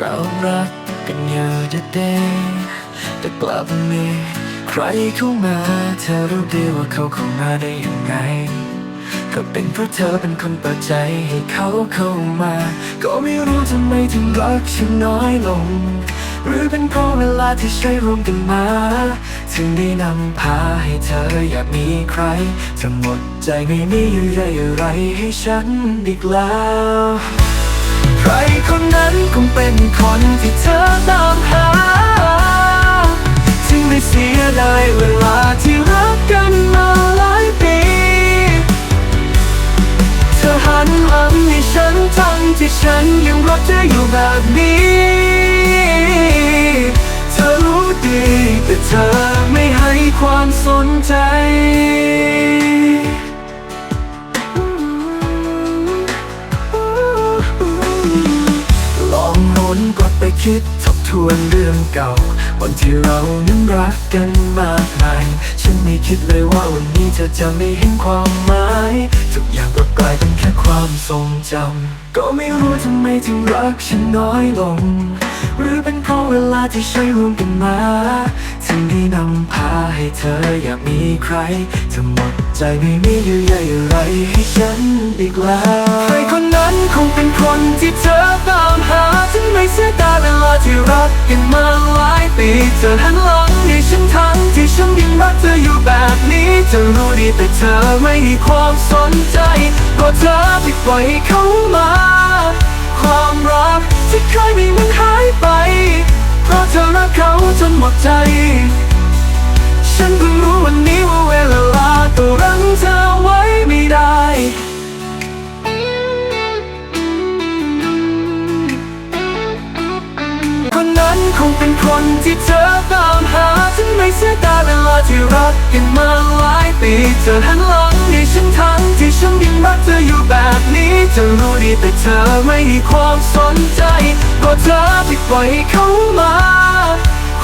เรารักกันอยู่จะเดแต่กลับมีใครเข้ามาเธอรู้ดีว่าเขาเข้ามาได้ยังไงก็เป็นเพราะเธอเป็นคนเปิดใจให้เขาเข้ามา ก็ไม่รู้ทำไมถึงรักฉันน้อยลง หรือเป็นเพราะเวลาที่ใช้ร่วมกันมา ถึงได้นำพาให้เธออยากมีใครจะหมดใจไม่มีอะไรอะไรให้ฉันอีกแล้ว รคนนั้นคงเป็นคนที่เธอตามหา ถึงได้เสียดายเวลาที่รักกันมาหลายปี เธอหันหลังให้ฉันทั้งที่ฉันยังรักเธออยู่แบบนี้ คิดทบทวนเรื่องเก่า วันที่เรานั้นรักกันมากมายฉันไม่คิดเลยว่าวันนี้เธอจะไม่เห็นความหมายทุกอย่างก็กลายเป็นแค่ความทรงจำก็ไม่รู้ทำไมถึงรักฉันน้อยลง หรือเป็นเพราะเวลาที่ใช้ร่วมกันมาถึงได้นำพาให้เธออยากมีใครจะหมดใจไม่มีเยื่อใยอะไรให้ฉันอีกแล้วใครคนนั้นคงเป็นคนที่เธอ ที่รักกันมาหลายปีเธอหันหลังให้ฉันทั้งที่ฉันยังรักเธออยู่แบบนี้เธอรู้ดีแต่เธอไม่ให้ความสนใจก็เธอที่ปล่อยให้เขามา ความรักที่เคยมีมันหายไป เพราะเธอรักเขาจนหมดใจ คนที่เธอตามหาฉันไม่เสียดายเวลาที่รักกันมาหลายปีเธอหันหลังให้ฉันทั้งที่ฉันยังรักเธออยู่แบบนี้จะรู้ดีแต่เธอไม่มีความสนใจก็เธอที่ปล่อยให้เขามา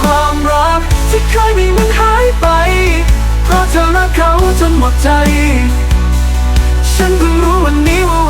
ความรักที่เคยมีมันหายไป เพราะเธอรักเขาจนหมดใจ ฉันเพิ่งรู้วันนี้ว่า